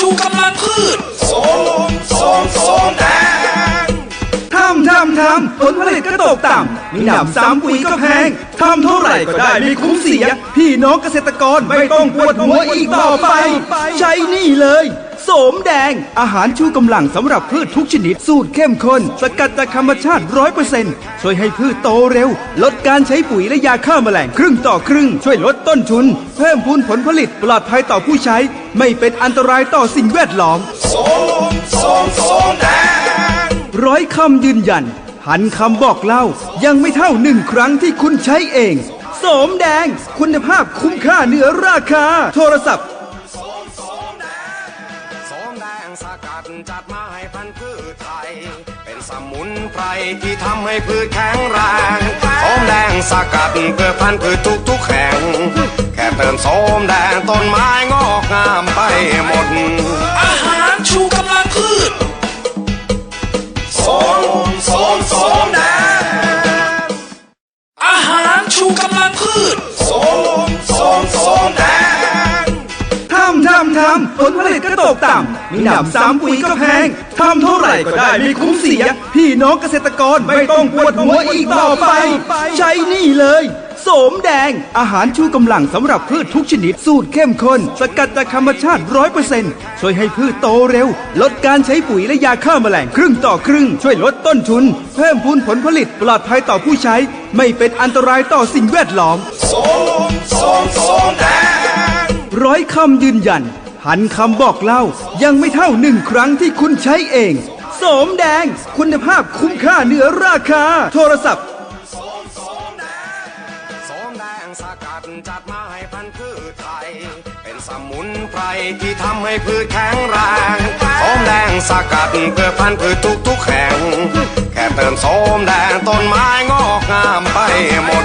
ชูกำลังพืชโสมโสมโสมแดงทำทำทำผลผลิตก็ตกต่ำมีหนำซ้ำปุ๋ยก็แพงทำเท่าไหร่ก็ได้ไม่คุ้มเสีย พี่น้องเกษตรกรไม่ต้องปวดหัวอีกต่อไป ใช้นี่เลย สมแดง อาหารชูกำลังสำหรับพืชทุกชนิด สูตรเข้มข้น สกัดจากธรรมชาติร้อยเปอร์เซ็นต์ช่วยให้พืชโตเร็ว ลดการใช้ปุ๋ยและยาฆ่าแมลงครึ่งต่อครึ่ง ช่วยลดต้นทุน เพิ่มพูนผลผลิตปลอดภัยต่อผู้ใช้ ไม่เป็นอันตรายต่อสิ่งแวดล้อมโสมโสมโสมแดงร้อยคำยืนยันพันคำบอกเล่ายังไม่เท่าหนึ่งครั้งที่คุณใช้เองโสมแดง คุณภาพคุ้มค่าเหนือราคา โทรศัพท์ งสกัดจัดมาให้พันธุ์พืชไทย เป็นสมุนไพรที่ทำให้พืชแข็งแรงสมแดงสกัดเพื่อพันธุ์พืชทุกทุกๆแห่ง แค่เติมโสมแดงต้นไม้งอกงามไปหมด อาหารชูกำลังพืชโสมโสมโสมแดง อาหารชูกำลังพืชโสมโสม ผลผลิตก็ตกต่ำมีหนำซ้ำปุ๋ยก็แพงทำเท่าไหร่ก็ได้ไม่คุ้มเสีย พี่น้องเกษตรกรไม่ต้องปวดหัวอีกต่อไป ใช้นี่เลยโสมแดง อาหารชูกำลังสำหรับพืชทุกชนิด สูตรเข้มข้น สกัดจากธรรมชาติร้อยเปอร์เซ็นต์ช่วยให้พืชโตเร็ว ลดการใช้ปุ๋ยและยาฆ่าแมลงครึ่งต่อครึ่ง ช่วยลดต้นทุน เพิ่มพูนผลผลิตปลอดภัยต่อผู้ใช้ ไม่เป็นอันตรายต่อสิ่งแวดล้อมโสมโสมโสมแดงร้อยคำยืนยัน พันคำบอกเล่ายังไม่เท่าหนึ่งครั้งที่คุณใช้เอง โสมแดง คุณภาพคุ้มค่าเหนือราคา โทรศัพท์สมแดงสกัดจัดมาให้พันธุ์พืชไทย เป็นสมุนไพรที่ทำให้พืชแข็งแรงสมแดงสกัดเพื่อพันธุ์พืชทุกทุกแห่ง แค่เติมโสมแดงต้นไม้งอกงามไปหมด